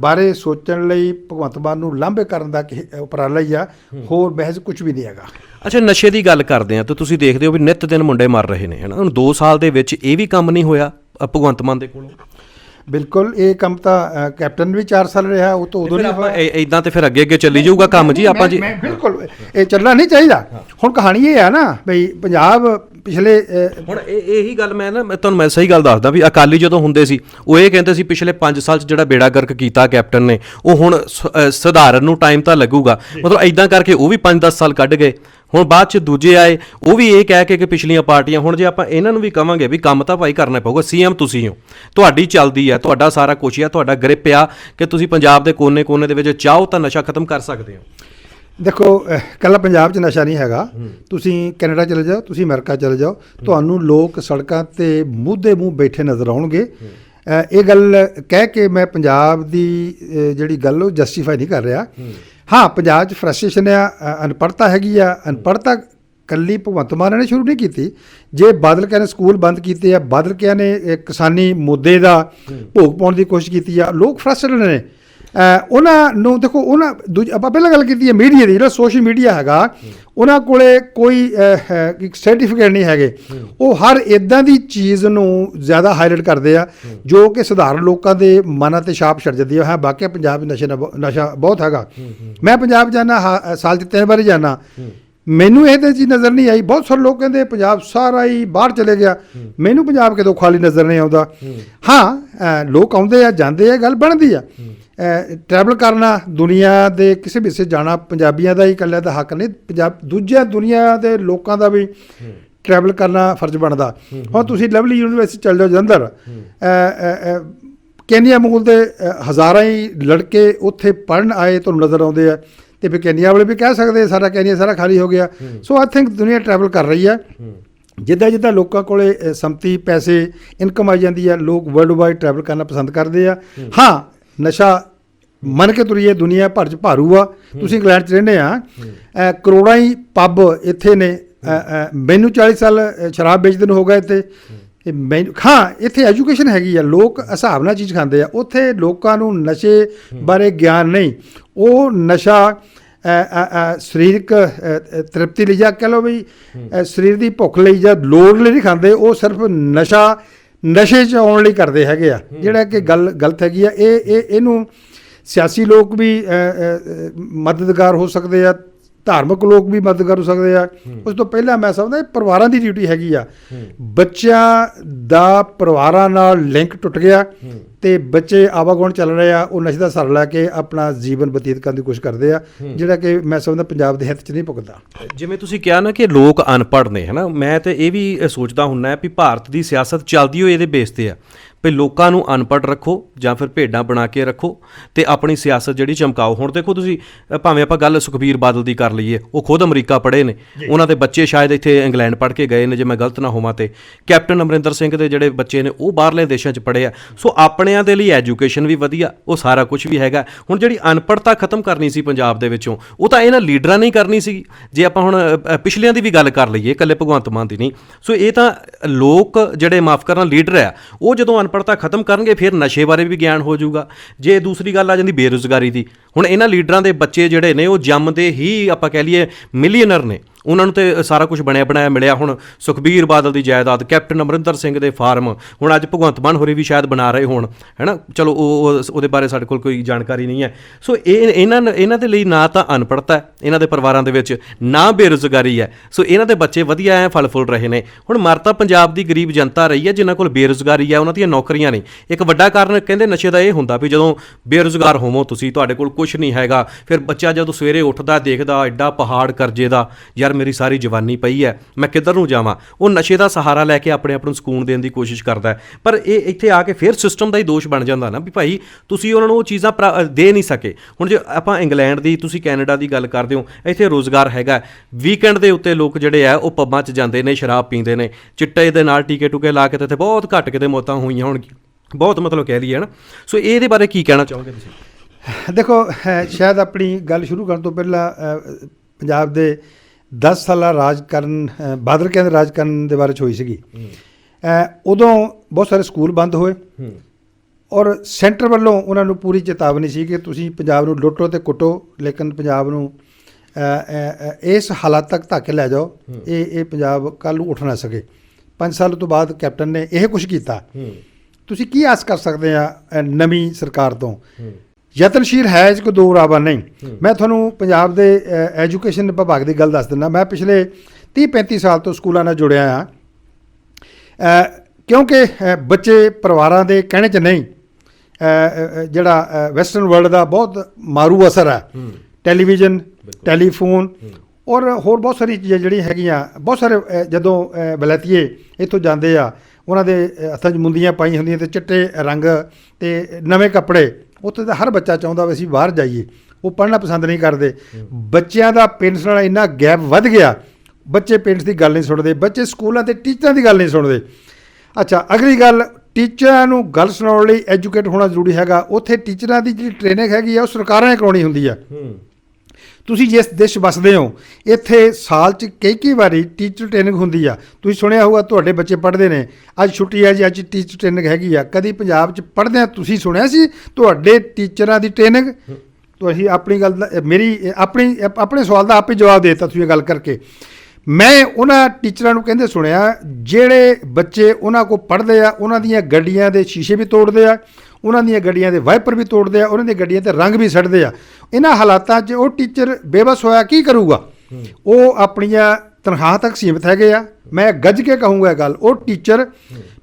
ਬਾਰੇ ਸੋਚਣ ਲਈ ਭਗਵੰਤ ਮਾਨ ਨੂੰ ਲਾਂਭੇ ਕਰਨ ਦਾ ਉਪਰਾਲਾ ਹੀ ਆ ਹੋਰ ਮਹਿਜ਼ ਕੁਝ ਵੀ ਨਹੀਂ ਹੈਗਾ। ਅੱਛਾ ਨਸ਼ੇ ਦੀ ਗੱਲ ਕਰਦੇ ਆ ਤਾਂ ਤੁਸੀਂ ਦੇਖਦੇ ਹੋ ਵੀ ਨਿਤ ਦਿਨ ਮੁੰਡੇ ਮਰ ਰਹੇ ਨੇ ਹਨਾ? ਹੁਣ 2 ਸਾਲ ਦੇ ਵਿੱਚ ਇਹ ਵੀ ਕੰਮ ਨਹੀਂ ਹੋਇਆ ਭਗਵੰਤ ਮਾਨ ਦੇ ਕੋਲੋਂ? ਬਿਲਕੁਲ ਇਹ ਕੰਮ ਤਾਂ ਕੈਪਟਨ ਵੀ 4 ਸਾਲ ਰਿਹਾ ਉਹ ਤੋਂ ਉਦੋਂ ਨਹੀਂ ਆਪਾਂ ਇਦਾਂ ਤੇ ਫਿਰ ਅੱਗੇ ਅੱਗੇ ਚੱਲੀ ਜਾਊਗਾ ਕੰਮ ਜੀ ਆਪਾਂ ਜੀ? ਬਿਲਕੁਲ ਇਹ ਚੱਲਣਾ ਨਹੀਂ ਚਾਹੀਦਾ। ਹੁਣ ਕਹਾਣੀ ਇਹ ਆ ਨਾ ਬਈ ਪੰਜਾਬ ਪਿਛਲੇ ਹੁਣ ਇਹ ਇਹੀ ਗੱਲ ਮੈਂ ਨਾ ਮੈਂ ਤੁਹਾਨੂੰ ਮੈਂ ਸਹੀ ਗੱਲ ਦੱਸਦਾ ਵੀ ਅਕਾਲੀ ਜਦੋਂ ਹੁੰਦੇ ਸੀ ਉਹ ਇਹ ਕਹਿੰਦੇ ਸੀ ਪਿਛਲੇ 5 ਸਾਲ ਚ ਜਿਹੜਾ ਬੇੜਾ ਗਰਕ ਕੀਤਾ ਕੈਪਟਨ ਨੇ ਉਹ ਹੁਣ ਸਧਾਰਨ ਨੂੰ ਟਾਈਮ ਤਾਂ ਲੱਗੂਗਾ। ਮਤਲਬ ਐਦਾਂ ਕਰਕੇ ਉਹ ਵੀ 5-10 ਸਾਲ ਕੱਢ ਗਏ। ਹੁਣ ਬਾਅਦ ਚ ਦੂਜੇ ਆਏ ਉਹ ਵੀ ਇਹ ਕਹਿ ਕੇ ਕਿ ਪਿਛਲੀਆਂ ਪਾਰਟੀਆਂ ਹੁਣ ਜੇ ਆਪਾਂ ਇਹਨਾਂ ਨੂੰ ਵੀ ਕਵਾਂਗੇ ਵੀ ਕੰਮ ਤਾਂ ਭਾਈ ਕਰਨਾ ਪਊਗਾ ਸੀਐਮ ਤੁਸੀਂ ਹੋ। ਤੁਹਾਡੀ ਚੱਲਦੀ ਹੈ ਤੁਹਾਡਾ ਸਾਰਾ ਕੁਛ ਆ ਤੁਹਾਡਾ ਗ੍ਰਿਪ ਆ ਕਿ ਤੁਸੀਂ ਪੰਜਾਬ ਦੇ ਕੋਨੇ-ਕੋਨੇ ਦੇ ਵਿੱਚ ਚਾਹੋ ਤਾਂ ਨਸ਼ਾ ਖਤਮ ਕਰ ਸਕਦੇ ਹੋ। ਦੇਖੋ ਕੱਲਾ ਪੰਜਾਬ 'ਚ ਨਸ਼ਾ ਨਹੀਂ ਹੈਗਾ। ਤੁਸੀਂ ਕੈਨੇਡਾ ਚਲੇ ਜਾਓ ਤੁਸੀਂ ਅਮਰੀਕਾ ਚਲੇ ਜਾਓ ਤੁਹਾਨੂੰ ਲੋਕ ਸੜਕਾਂ ਤੇ ਮੂੰਹ ਮੂੰਹ ਬੈਠੇ ਨਜ਼ਰ ਆਉਣਗੇ। ਇਹ ਗੱਲ ਕਹਿ ਕੇ ਮੈਂ ਪੰਜਾਬ ਦੀ ਜਿਹੜੀ ਗੱਲ ਉਹ ਜਸਟੀਫਾਈ ਨਹੀਂ ਕਰ ਰਿਹਾ। ਹਾਂ। ਪੰਜਾਬ 'ਚ ਫਰਸਟ੍ਰੇਸ਼ਨ ਆ ਅ- ਅਨਪੜ੍ਹਤਾ ਹੈਗੀ ਆ। ਅਨਪੜ੍ਹਤਾ ਕੱਲੀ ਭਗਵੰਤ ਮਾਨ ਨੇ ਸ਼ੁਰੂ ਨਹੀਂ ਕੀਤੀ। ਜੇ ਬਾਦਲ ਕਹਿੰਦੇ ਸਕੂਲ ਬੰਦ ਕੀਤੇ ਆ ਬਾਦਲ ਕਹਿੰਦੇ ਕਿਸਾਨੀ ਮੁੱਦੇ ਦਾ ਭੋਗ ਪਾਉਣ ਦੀ ਕੋਸ਼ਿਸ਼ ਕੀਤੀ ਆ ਲੋਕ ਫਰਸਟ੍ਰੇਟਡ ਨੇ। ਉਹਨਾਂ ਨੂੰ ਦੇਖੋ, ਉਹਨਾਂ ਦੂਜ, ਆਪਾਂ ਪਹਿਲਾਂ ਗੱਲ ਕੀਤੀ ਹੈ ਮੀਡੀਆ ਦੀ, ਜਿਹੜਾ ਸੋਸ਼ਲ ਮੀਡੀਆ ਹੈਗਾ, ਉਹਨਾਂ ਕੋਲੇ ਕੋਈ ਸਰਟੀਫਿਕੇਟ ਨਹੀਂ ਹੈਗੇ। ਉਹ ਹਰ ਇਦਾਂ ਦੀ ਚੀਜ਼ ਨੂੰ ਜ਼ਿਆਦਾ ਹਾਈਲਾਈਟ ਕਰਦੇ ਆ, ਜੋ ਕਿ ਸਧਾਰਨ ਲੋਕਾਂ ਦੇ ਮਨਾਂ ਤੇ ਛਾਪ ਛੱਡ ਜਾਂਦੀ ਹੈ ਹਾਂ ਬਾਕੀ ਪੰਜਾਬ ਵਿੱਚ ਨਸ਼ੇ ਨਾਲ ਬਹੁ- ਨਸ਼ਾ ਬਹੁਤ ਹੈਗਾ। ਮੈਂ ਪੰਜਾਬ ਜਾਣਾ ਸਾਲ 'ਚ ਤਿੰਨ ਵਾਰੀ ਜਾਣਾ ਮੈਨੂੰ ਇਹਦੇ ਤੇ ਚੀਜ਼ ਨਜ਼ਰ ਨਹੀਂ ਆਈ। ਬਹੁਤ ਸਾਰੇ ਲੋਕ ਕਹਿੰਦੇ ਪੰਜਾਬ ਸਾਰਾ ਹੀ ਬਾਹਰ ਚਲੇ ਗਿਆ। ਮੈਨੂੰ ਪੰਜਾਬ ਕਿਤੋਂ ਖਾਲੀ ਨਜ਼ਰ ਨਹੀਂ ਆਉਂਦਾ। ਹਾਂ ਲੋਕ ਆਉਂਦੇ ਆ, ਜਾਂਦੇ ਆ ਗੱਲ ਬਣਦੀ ਆ। ਟਰੈਵਲ ਕਰਨਾ ਦੁਨੀਆ ਦੇ ਕਿਸੇ ਵੀ ਹਿੱਸੇ ਜਾਣਾ ਪੰਜਾਬੀਆਂ ਦਾ ਹੀ ਇਕੱਲੇ ਦਾ ਹੱਕ ਨਹੀਂ ਪੰਜਾਬ ਦੂਜਿਆਂ ਦੁਨੀਆ ਦੇ ਲੋਕਾਂ ਦਾ ਵੀ ਟਰੈਵਲ ਕਰਨਾ ਫਰਜ਼ ਬਣਦਾ। ਹੁਣ ਤੁਸੀਂ ਲਵਲੀ ਯੂਨੀਵਰਸਿਟੀ ਚੱਲ ਜਾਓ ਅਹ, ਕੈਨੀਆ ਮੂਲ ਦੇ ਹਜ਼ਾਰਾਂ ਹੀ ਲੜਕੇ ਉੱਥੇ ਪੜਨ ਆਏ ਤੁਹਾਨੂੰ ਨਜ਼ਰ ਆਉਂਦੇ ਆ। ਤੇ ਫਿਰ ਕੈਨੀਆ ਵਾਲੇ ਵੀ ਕਹਿ ਸਕਦੇ ਸਾਰਾ ਕੈਨੀਆ ਸਾਰਾ ਖਾਲੀ ਹੋ ਗਿਆ। ਸੋ ਆਈ ਥਿੰਕ ਦੁਨੀਆ ਟਰੈਵਲ ਕਰ ਰਹੀ ਹੈ। ਜਿੱਦਾਂ ਜਿੱਦਾਂ ਲੋਕਾਂ ਕੋਲੇ ਸੰਪਤੀ ਪੈਸੇ ਇਨਕਮ ਆ ਜਾਂਦੀ ਹੈ ਲੋਕ ਵਰਲਡ ਵਾਈਡ ਟਰੈਵਲ ਕਰਨਾ ਪਸੰਦ ਕਰਦੇ ਆ। ਹਾਂ ਨਸ਼ਾ ਮੰਨ ਕੇ ਤੁਰੀਏ ਦੁਨੀਆ ਭਰ ਚ ਭਾਰੂ ਆ, ਤੁਸੀਂ ਇੰਗਲੈਂਡ ਚ ਰਹਿੰਦੇ ਆ। ਕਰੋੜਾਂ ਹੀ ਪੱਬ ਇੱਥੇ ਨੇ। ਮੈਨੂੰ 40 ਸਾਲ ਸ਼ਰਾਬ ਵੇਚਦੇ ਨੂੰ ਹੋ ਗਏ ਇੱਥੇ। ਹਾਂ, ਇੱਥੇ ਐਜੂਕੇਸ਼ਨ ਹੈਗੀ ਆ। ਲੋਕ ਹਿਸਾਬ ਨਾਲ ਚੀਜ਼ ਖਾਂਦੇ ਆ। ਉੱਥੇ ਲੋਕਾਂ ਨੂੰ ਨਸ਼ੇ ਬਾਰੇ ਗਿਆਨ ਨਹੀਂ। ਉਹ ਨਸ਼ਾ ਸਰੀਰਕ ਤ੍ਰਿਪਤੀ ਲਈ ਜਾਂ ਕਹ ਲਓ ਵੀ ਸਰੀਰ ਦੀ ਭੁੱਖ ਲਈ ਜਾਂ ਲੋੜ ਲਈ ਨਹੀਂ ਖਾਂਦੇ। ਉਹ ਸਿਰਫ ਨਸ਼ਾ ਨਸ਼ੇ 'ਚ ਆਉਣ ਲਈ ਕਰਦੇ ਹੈਗੇ ਆ। ਜਿਹੜਾ ਕਿ ਗੱਲ ਗਲਤ ਹੈਗੀ ਆ। ਇਹ ਇਹ ਇਹਨੂੰ ਸਿਆਸੀ ਲੋਕ ਵੀ ਮਦਦਗਾਰ ਹੋ ਸਕਦੇ ਆ। ਧਾਰਮਿਕ ਲੋਕ ਵੀ ਮਦਦਗਾਰ ਹੋ ਸਕਦੇ ਆ। ਉਸ ਤੋਂ ਪਹਿਲਾਂ ਮੈਂ ਸਮਝਦਾ ਇਹ ਪਰਿਵਾਰਾਂ ਦੀ ਡਿਊਟੀ ਹੈਗੀ ਆ। ਬੱਚਿਆਂ ਦਾ ਪਰਿਵਾਰਾਂ ਨਾਲ ਲਿੰਕ ਟੁੱਟ ਗਿਆ ਤੇ ਬੱਚੇ ਆਵਾਗੁਣ ਚੱਲ ਰਹੇ ਆ ਉਹ ਨਸ਼ੇ ਦਾ ਸਹਾਰਾ ਲੈ ਕੇ ਆਪਣਾ ਜੀਵਨ ਬਤੀਤ ਕਰਨ ਦੀ ਕੋਸ਼ਿਸ਼ ਕਰਦੇ ਆ। ਜਿਹੜਾ ਕਿ ਮੈਂ ਸਮਝਦਾ ਪੰਜਾਬ ਦੇ ਹਿੱਤ 'ਚ ਨਹੀਂ ਭੁਗਦਾ ਜਿਵੇਂ ਤੁਸੀਂ ਕਿਹਾ ਨਾ ਕਿ ਲੋਕ ਅਨਪੜ੍ਹ ਨੇ ਹਨਾ? ਮੈਂ ਤੇ ਇਹ ਵੀ ਸੋਚਦਾ ਹੁੰਨਾ ਵੀ ਭਾਰਤ ਦੀ ਸਿਆਸਤ ਚੱਲਦੀ ਹੋਈ ਇਹਦੇ ਬੇਸ ਤੇ ਆ। ਵੀ ਲੋਕਾਂ ਨੂੰ ਅਨਪੜ੍ਹ ਰੱਖੋ ਜਾਂ ਫਿਰ ਭੇਡਾਂ ਬਣਾ ਕੇ ਰੱਖੋ ਤੇ ਆਪਣੀ ਸਿਆਸਤ ਜਿਹੜੀ ਚਮਕਾਓ। ਹੁਣ ਦੇਖੋ ਤੁਸੀਂ ਭਾਵੇਂ ਆਪਾਂ ਗੱਲ ਸੁਖਬੀਰ ਬਾਦਲ ਦੀ ਕਰ ਲਈਏ ਉਹ ਖੁਦ ਅਮਰੀਕਾ ਪੜ੍ਹੇ ਨੇ। ਉਹਨਾਂ ਦੇ ਬੱਚੇ ਸ਼ਾਇਦ ਇੱਥੇ ਇੰਗਲੈਂਡ ਪੜ੍ਹ ਕੇ ਗਏ ਨੇ ਜੇ ਮੈਂ ਗਲਤ ਨਾ ਹੋਵਾਂ ਤੇ। ਕੈਪਟਨ ਅਮਰਿੰਦਰ ਸਿੰਘ ਦੇ ਜਿਹੜੇ ਬੱਚੇ ਨੇ ਉਹ ਬਾਹਰਲੇ ਦੇਸ਼ਾਂ 'ਚ ਪੜ੍ਹੇ ਆ। ਸੋ ਆਪਣਿਆਂ ਦੇ ਲਈ ਐਜੂਕੇਸ਼ਨ ਵੀ ਵਧੀਆ ਉਹ ਸਾਰਾ ਕੁਝ ਵੀ ਹੈਗਾ। ਹੁਣ ਜਿਹੜੀ ਅਨਪੜ੍ਹਤਾ ਖਤਮ ਕਰਨੀ ਸੀ ਪੰਜਾਬ ਦੇ ਵਿੱਚੋਂ ਉਹ ਤਾਂ ਇਹਨਾਂ ਲੀਡਰਾਂ ਨੇ ਹੀ ਕਰਨੀ ਸੀ। ਜੇ ਆਪਾਂ ਹੁਣ ਪਿਛਲਿਆਂ ਦੀ ਵੀ ਗੱਲ ਕਰ ਲਈਏ ਇਕੱਲੇ ਭਗਵੰਤ ਮਾਨ ਦੀ ਨਹੀਂ। ਸੋ ਇਹ ਤਾਂ ਲੋਕ ਜਿਹੜੇ ਮਾਫ ਕਰਨਾ ਲੀਡਰ ਆ ਉਹ ਜਦੋਂ ਅਨਪੜ੍ਹਤਾ ਖਤਮ ਕਰਨਗੇ, ਫਿਰ ਨਸ਼ੇ ਬਾਰੇ ਵੀ ਗਿਆਨ ਹੋ ਜਾਊਗਾ। ਜੇ ਦੂਸਰੀ ਗੱਲ ਆ ਜਾਂਦੀ ਬੇਰੁਜ਼ਗਾਰੀ ਦੀ, ਹੁਣ ਇਹਨਾਂ ਲੀਡਰਾਂ ਦੇ ਬੱਚੇ ਜਿਹੜੇ ਨੇ, ਉਹ ਜੰਮਦੇ ਹੀ ਆਪਾਂ ਕਹਿ ਲਈਏ ਮਿਲੀਅਨਰ ਨੇ। ਉਹਨਾਂ ਨੂੰ ਤੇ ਸਾਰਾ ਕੁਝ ਬਣਿਆ ਬਣਾਇਆ ਮਿਲਿਆ ਹੁਣ ਸੁਖਬੀਰ ਬਾਦਲ ਦੀ ਜਾਇਦਾਦ, ਕੈਪਟਨ ਅਮਰਿੰਦਰ ਸਿੰਘ ਦੇ ਫਾਰਮ, ਹੁਣ ਅੱਜ ਭਗਵੰਤ ਮਾਨ ਹੋਰੀ ਵੀ ਸ਼ਾਇਦ ਬਣਾ ਰਹੇ ਹੋਣ, ਹੈਨਾ? ਚਲੋ, ਉਹ ਉਹਦੇ ਬਾਰੇ ਸਾਡੇ ਕੋਲ ਕੋਈ ਜਾਣਕਾਰੀ ਨਹੀਂ ਹੈ। ਸੋ ਇਹ, ਇਹਨਾਂ ਇਹਨਾਂ ਦੇ ਲਈ ਨਾ ਤਾਂ ਅਨਪੜ੍ਹਤਾ ਇਹਨਾਂ ਦੇ ਪਰਿਵਾਰਾਂ ਦੇ ਵਿੱਚ ਨਾ ਬੇਰੁਜ਼ਗਾਰੀ ਹੈ। ਸੋ ਇਹਨਾਂ ਦੇ ਬੱਚੇ ਵਧੀਆ ਐ ਫਲ ਫੁੱਲ ਰਹੇ ਨੇ। ਹੁਣ ਮਰ ਤਾਂ ਪੰਜਾਬ ਦੀ ਗਰੀਬ ਜਨਤਾ ਰਹੀ ਹੈ, ਜਿਨ੍ਹਾਂ ਕੋਲ ਬੇਰੁਜ਼ਗਾਰੀ ਹੈ, ਉਹਨਾਂ ਦੀਆਂ ਨੌਕਰੀਆਂ ਨਹੀਂ। ਇੱਕ ਵੱਡਾ ਕਾਰਨ ਕਹਿੰਦੇ ਨਸ਼ੇ ਦਾ ਇਹ ਹੁੰਦਾ ਵੀ ਜਦੋਂ ਬੇਰੁਜ਼ਗਾਰ ਹੋਵੋ ਤੁਸੀਂ, ਤੁਹਾਡੇ ਕੋਲ ਕੁਝ ਨਹੀਂ ਹੈਗਾ। ਫਿਰ ਬੱਚਾ ਜਦੋਂ ਸਵੇਰੇ ਉੱਠਦਾ, ਦੇਖਦਾ, ਐਡਾ ਪਹਾੜ ਕਰਜ਼ੇ ਦਾ, ਯਾਰ ਮੇਰੀ ਸਾਰੀ ਜਵਾਨੀ ਪਈ ਹੈ ਮੈਂ ਕਿੱਧਰ ਨੂੰ ਜਾਵਾਂ? ਉਹ ਨਸ਼ੇ ਦਾ ਸਹਾਰਾ ਲੈ ਕੇ ਆਪਣੇ ਆਪ ਨੂੰ ਸਕੂਨ ਦੇਣ ਦੀ ਕੋਸ਼ਿਸ਼ ਕਰਦਾ ਹੈ। ਪਰ ਇਹ ਇੱਥੇ ਆ ਕੇ ਫਿਰ ਸਿਸਟਮ ਦਾ ਹੀ ਦੋਸ਼ ਬਣ ਜਾਂਦਾ ਨਾ ਵੀ ਭਾਈ ਤੁਸੀਂ ਉਹਨਾਂ ਨੂੰ ਉਹ ਚੀਜ਼ਾਂ ਪ੍ਰਾ- ਦੇ ਨਹੀਂ ਸਕੇ। ਹੁਣ ਜੇ ਆਪਾਂ ਇੰਗਲੈਂਡ ਦੀ ਤੁਸੀਂ ਕੈਨੇਡਾ ਦੀ ਗੱਲ ਕਰਦੇ ਹੋ ਇੱਥੇ ਰੋਜ਼ਗਾਰ ਹੈਗਾ ਵੀਕਐਂਡ ਦੇ ਉੱਤੇ ਲੋਕ ਜਿਹੜੇ ਆ ਉਹ ਪੱਬਾਂ 'ਚ ਜਾਂਦੇ ਨੇ ਸ਼ਰਾਬ ਪੀਂਦੇ ਨੇ। ਚਿੱਟੇ ਦੇ ਨਾਲ ਟੀਕੇ ਟੂਕੇ ਲਾ ਕੇ ਤੇ ਇੱਥੇ ਬਹੁਤ ਘੱਟ ਕਿਤੇ ਮੌਤਾਂ ਹੋਈਆਂ ਹੋਣਗੀਆਂ। ਬਹੁਤ ਮਤਲਬ ਕਹਿ ਲਈਏ ਨਾ ਸੋ ਇਹਦੇ ਬਾਰੇ ਕੀ ਕਹਿਣਾ ਚਾਹੋਗੇ ਤੁਸੀਂ? ਦੇਖੋ ਅਹ, ਸ਼ਾਇਦ ਆਪਣੀ ਗੱਲ ਸ਼ੁਰੂ ਕਰਨ ਤੋਂ ਪਹਿਲਾਂ ਪੰਜਾਬ ਦੇ 10 ਸਾਲਾ ਰਾਜ ਕਰਨ ਬਾਦਲ ਕਹਿੰਦੇ ਰਾਜ ਕਰਨ ਦੇ ਬਾਰੇ 'ਚ ਹੋਈ ਸੀਗੀ। ਉਦੋਂ ਬਹੁਤ ਸਾਰੇ ਸਕੂਲ ਬੰਦ ਹੋਏ। ਔਰ ਸੈਂਟਰ ਵੱਲੋਂ ਉਹਨਾਂ ਨੂੰ ਪੂਰੀ ਚੇਤਾਵਨੀ ਸੀ ਕਿ ਤੁਸੀਂ ਪੰਜਾਬ ਨੂੰ ਲੁੱਟੋ ਤੇ ਕੁੱਟੋ ਲੇਕਿਨ ਪੰਜਾਬ ਨੂੰ ਇਸ ਹਾਲਾਤ ਤੱਕ ਧੱਕ ਲੈ ਜਾਓ। ਇਹ ਇਹ ਪੰਜਾਬ ਕੱਲ ਨੂੰ ਉੱਠ ਨਾ ਸਕੇ। 5 ਸਾਲ ਤੋਂ ਬਾਅਦ ਕੈਪਟਨ ਨੇ ਇਹ ਕੁਝ ਕੀਤਾ। ਤੁਸੀਂ ਕੀ ਆਸ ਕਰ ਸਕਦੇ ਆ ਨਵੀਂ ਸਰਕਾਰ ਤੋਂ? ਯਤਨਸ਼ੀਲ ਹੈ ਇਸ ਕੋ ਦੋ ਰਾਵਾ ਨਹੀਂ। ਮੈਂ ਤੁਹਾਨੂੰ ਪੰਜਾਬ ਦੇ ਐਜੂਕੇਸ਼ਨ ਵਿਭਾਗ ਦੀ ਗੱਲ ਦੱਸ ਦਿੰਦਾ। ਮੈਂ ਪਿਛਲੇ 30 35 ਸਾਲ ਤੋਂ ਸਕੂਲਾਂ ਨਾਲ ਜੁੜਿਆ ਆ ਕਿਉਂਕਿ ਬੱਚੇ ਪਰਿਵਾਰਾਂ ਦੇ ਕਹਿਣੇ 'ਚ ਨਹੀਂ ਜਿਹੜਾ ਵੈਸਟਰਨ ਵਰਲਡ ਦਾ ਬਹੁਤ ਮਾਰੂ ਅਸਰ ਹੈ। ਟੈਲੀਵਿਜ਼ਨ ਟੈਲੀਫੋਨ ਔਰ ਹੋਰ ਬਹੁਤ ਸਾਰੀ ਚੀਜ਼ਾਂ ਜਿਹੜੀਆਂ ਹੈਗੀਆਂ ਬਹੁਤ ਸਾਰੇ ਜਦੋਂ ਅ, ਵਲੈਤੀਏ ਇੱਥੋਂ ਜਾਂਦੇ ਆ ਉਹਨਾਂ ਦੇ ਹੱਥਾਂ 'ਚ ਮੁੰਦੀਆਂ ਪਾਈਆਂ ਹੁੰਦੀਆਂ ਤੇ ਚਿੱਟੇ ਰੰਗ ਤੇ ਨਵੇਂ ਕੱਪੜੇ ਉੱਥੇ ਤਾਂ ਹਰ ਬੱਚਾ ਚਾਹੁੰਦਾ ਵੀ ਅਸੀਂ ਬਾਹਰ ਜਾਈਏ। ਉਹ ਪੜ੍ਹਨਾ ਪਸੰਦ ਨਹੀਂ ਕਰਦੇ। ਬੱਚਿਆਂ ਦਾ ਪੇਰੈਂਟਸ ਨਾਲ ਇੰਨਾ ਗੈਪ ਵੱਧ ਗਿਆ। ਬੱਚੇ ਪੇਰੈਂਟਸ ਦੀ ਗੱਲ ਨਹੀਂ ਸੁਣਦੇ। ਬੱਚੇ ਸਕੂਲਾਂ ਤੇ ਟੀਚਰਾਂ ਦੀ ਗੱਲ ਨਹੀਂ ਸੁਣਦੇ। ਅੱਛਾ, ਅਗਲੀ ਗੱਲ ਟੀਚਰਾਂ ਨੂੰ ਗੱਲ ਸੁਣਾਉਣ ਲਈ ਐਜੂਕੇਟ ਹੋਣਾ ਜ਼ਰੂਰੀ ਹੈਗਾ। ਉੱਥੇ ਟੀਚਰਾਂ ਦੀ ਜਿਹੜੀ ਟ੍ਰੇਨਿੰਗ ਹੈਗੀ ਆ, ਉਹ ਸਰਕਾਰਾਂ ਨੇ ਕਰਾਉਣੀ ਹੁੰਦੀ ਆ। ਤੁਸੀਂ ਜਿਸ ਦੇਸ਼ ਵਸਦੇ ਹੋ, ਇੱਥੇ ਸਾਲ 'ਚ ਕਈ ਕਈ ਵਾਰੀ ਟੀਚਰ ਟ੍ਰੇਨਿੰਗ ਹੁੰਦੀ ਆ। ਤੁਸੀਂ ਸੁਣਿਆ ਹੋਊਗਾ, ਤੁਹਾਡੇ ਬੱਚੇ ਪੜ੍ਹਦੇ ਨੇ। ਅੱਜ ਛੁੱਟੀ ਆ ਜੀ, ਅੱਜ ਟੀਚਰ ਟ੍ਰੇਨਿੰਗ ਹੈਗੀ ਆ। ਕਦੀ ਪੰਜਾਬ 'ਚ ਪੜ੍ਹਦੇ ਤੁਸੀਂ ਸੁਣਿਆ ਸੀ ਤੁਹਾਡੇ ਟੀਚਰਾਂ ਦੀ ਟ੍ਰੇਨਿੰਗ ਤੁਸੀਂ ਆਪਣੀ ਗੱਲ ਦਾ, ਮੇਰੀ, ਆਪਣੀ, ਆਪਣੇ ਸਵਾਲ ਦਾ ਆਪੇ ਜਵਾਬ ਦੇਤਾ ਤੁਸੀਂ ਇਹ ਗੱਲ ਕਰਕੇ। ਮੈਂ ਉਹਨਾਂ ਟੀਚਰਾਂ ਨੂੰ ਕਹਿੰਦੇ ਸੁਣਿਆ, ਜਿਹੜੇ ਬੱਚੇ ਉਹਨਾਂ ਕੋ ਪੜ੍ਹਦੇ ਆ, ਉਹਨਾਂ ਦੀਆਂ ਗੱਡੀਆਂ ਦੇ ਸ਼ੀਸ਼ੇ ਵੀ ਤੋੜਦੇ ਆ ਉਹਨਾਂ ਦੀਆਂ ਗੱਡੀਆਂ ਦੇ ਵਾਈਪਰ ਵੀ ਤੋੜਦੇ ਆ, ਉਹਨਾਂ ਦੀਆਂ ਗੱਡੀਆਂ ਤੇ ਰੰਗ ਵੀ ਸੱਟਦੇ ਆ। ਇਹਨਾਂ ਹਾਲਾਤਾਂ 'ਚ ਉਹ ਟੀਚਰ ਬੇਬਸ ਹੋਇਆ, ਕੀ ਕਰੂਗਾ? ਉਹ ਆਪਣੀਆਂ ਤਨਖਾਹ ਤੱਕ ਸੀਮਿਤ ਹੈਗੇ ਆ। ਮੈਂ ਗੱਜ ਕੇ ਕਹੂੰਗਾ ਇਹ ਗੱਲ, ਉਹ ਟੀਚਰ